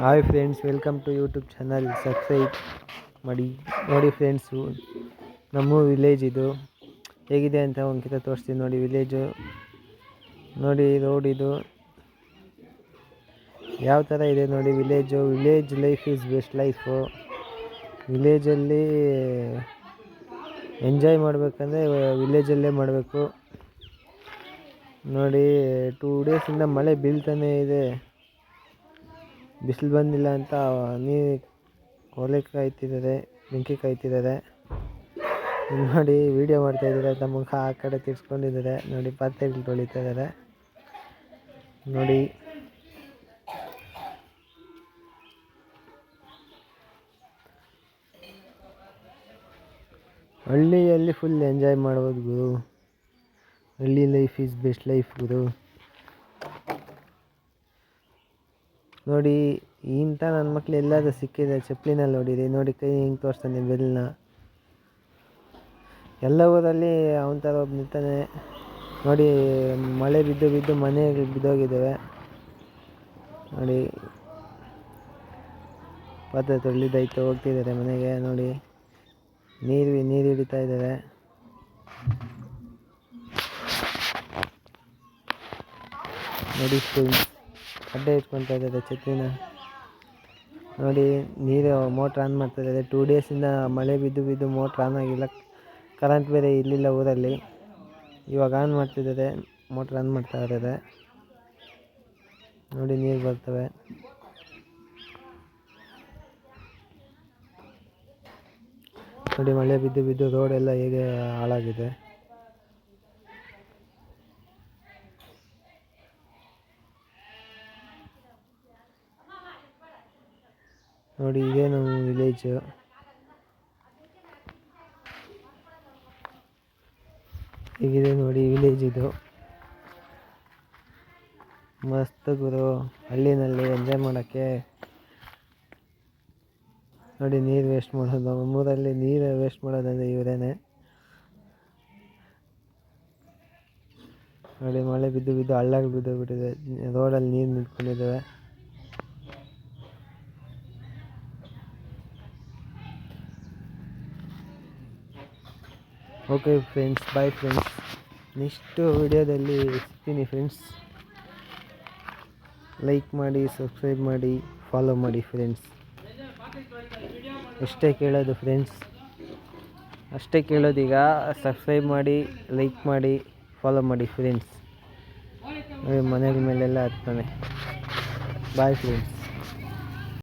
Hi friends welcome to YouTube channel subscribe ಮಾಡಿ ನೋಡಿ friends ನಮ್ಮ ವಿಲೇಜ್ ಇದು ಹೇಗಿದೆ ಅಂತ ಒಂದ್ಕಿತ ತೋರಿಸ್ತೀನಿ ನೋಡಿ ವಿಲೇಜು ನೋಡಿ ರೋಡ್ ಇದು. ಯಾವ ಥರ ಇದೆ ನೋಡಿ village village life is best life ವಿಲೇಜಲ್ಲಿ enjoy ಮಾಡಬೇಕಂದ್ರೆ ವಿಲೇಜಲ್ಲೇ ಮಾಡಬೇಕು. ನೋಡಿ ಟೂ ಡೇಸಿಂದ ಮಳೆ ಬೀಳ್ತಾನೇ ಇದೆ. ಬಿಸಿಲು ಬಂದಿಲ್ಲ ಅಂತ ನೀರು ಒಲೆ ಕಾಯ್ತಿದ್ದಾರೆ ಬೆಂಕಿ ಕಾಯ್ತಿದ್ದಾರೆ ನೋಡಿ ವೀಡಿಯೋ ಮಾಡ್ತಾಯಿದ್ದಾರೆ ತಮ್ಮ ಮುಖ ಆ ಕಡೆ ತಿರ್ಸ್ಕೊಂಡಿದ್ದಾರೆ. ನೋಡಿ ಪಾತ್ರೆಗಳು ತೊಳಿತಾ ಇದ್ದಾರೆ. ನೋಡಿ. ಹಳ್ಳಿಯಲ್ಲಿ ಫುಲ್ ಎಂಜಾಯ್ ಮಾಡ್ಬೋದು ಗುರು. ಹಳ್ಳಿ ಲೈಫ್ ಈಸ್ ಬೆಸ್ಟ್ ಲೈಫ್ ಗುರು. ನೋಡಿ, ಇಂಥ ನನ್ನ ಮಕ್ಳು ಎಲ್ಲಾದರೂ ಸಿಕ್ಕಿದೆ ಚಪ್ಪಲಿನಲ್ಲಿ ನೋಡಿರಿ. ನೋಡಿ, ಕೈ ಹಿಂಗೆ ತೋರಿಸ್ತಾನೆ ಬೆಲ್ಲನ್ನ ಎಲ್ಲ ಊರಲ್ಲಿ ಅವನ ಥರ ಒಬ್ಬ ನಿಂತಾನೆ ನೋಡಿ, ಮಳೆ ಬಿದ್ದು ಬಿದ್ದು ಮನೆಗಳು ಬಿದ್ದೋಗಿದ್ದಾವೆ. ನೋಡಿ, ಪಾತ್ರೆ ತೊಳಿದಾಯ್ತು ಹೋಗ್ತಿದ್ದಾರೆ ಮನೆಗೆ. ನೋಡಿ, ನೀರು ನೀರು ಹಿಡಿತಾ ಇದ್ದಾರೆ ನೋಡಿ ಅಡ್ಡೆ ಇಟ್ಕೊತಾ ಇದ್ದಾರೆ ಛತ್ರಿನ. ನೋಡಿ, ನೀರು ಮೋಟ್ರ್ ಆನ್ ಮಾಡ್ತಾ ಇದ್ದಾರೆ. ಟೂ ಡೇಸಿಂದ ಮಳೆ ಬಿದ್ದು ಬಿದ್ದು ಮೋಟ್ರ್ ಆನ್ ಆಗಿಲ್ಲ. ಕರೆಂಟ್ ಬೇರೆ ಇರಲಿಲ್ಲ ಊರಲ್ಲಿ. ಇವಾಗ ಆನ್ ಮಾಡ್ತಿದ್ದಾರೆ ಮೋಟ್ರ್ ಆನ್ ಮಾಡ್ತಾ ಇದ್ದಾರೆ. ನೋಡಿ, ನೀರು ಬರ್ತವೆ. ನೋಡಿ, ಮಳೆ ಬಿದ್ದು ಬಿದ್ದು ರೋಡೆಲ್ಲ ಹೇಗೆ ಹಾಳಾಗಿದೆ. ನೋಡಿ, ಇದೇ ನಮ್ಮ ವಿಲೇಜು ಹೀಗಿದೆ ನೋಡಿ ವಿಲೇಜ್ ಇದು. ಮಸ್ತ್ ಗುರು, ಹಳ್ಳಿನಲ್ಲಿ ಎಂಜಾಯ್ ಮಾಡೋಕ್ಕೆ. ನೋಡಿ, ನೀರು ವೇಸ್ಟ್ ಮಾಡೋದು. ನಮ್ಮೂರಲ್ಲಿ ನೀರು ವೇಸ್ಟ್ ಮಾಡೋದಂದರೆ ಇವರೇನೆ. ನೋಡಿ, ಮಳೆ ಬಿದ್ದು ಬಿದ್ದು ಹಳ್ಳಗಳು ಬಿದ್ದು ಬಿಟ್ಟಿದೆ ರೋಡಲ್ಲಿ ನೀರು ನಿಂತ್ಕೊಂಡಿದ್ದಾವೆ. Okay friends bye friends next ವಿಡಿಯೋದಲ್ಲಿ ಸಿಗ್ತೀನಿ ಫ್ರೆಂಡ್ಸ್ ಲೈಕ್ ಮಾಡಿ ಸಬ್ಸ್ಕ್ರೈಬ್ ಮಾಡಿ ಫಾಲೋ ಮಾಡಿ ಫ್ರೆಂಡ್ಸ್ ಅಷ್ಟೇ ಕೇಳೋದು ಫ್ರೆಂಡ್ಸ್ ಅಷ್ಟೇ ಕೇಳೋದೀಗ ಸಬ್ಸ್ಕ್ರೈಬ್ ಮಾಡಿ ಲೈಕ್ ಮಾಡಿ ಫಾಲೋ ಮಾಡಿ ಫ್ರೆಂಡ್ಸ್ ಮನೆಯ ಮೇಲೆಲ್ಲ ಹತ್ತಾನೆ ಬಾಯ್ ಫ್ರೆಂಡ್ಸ್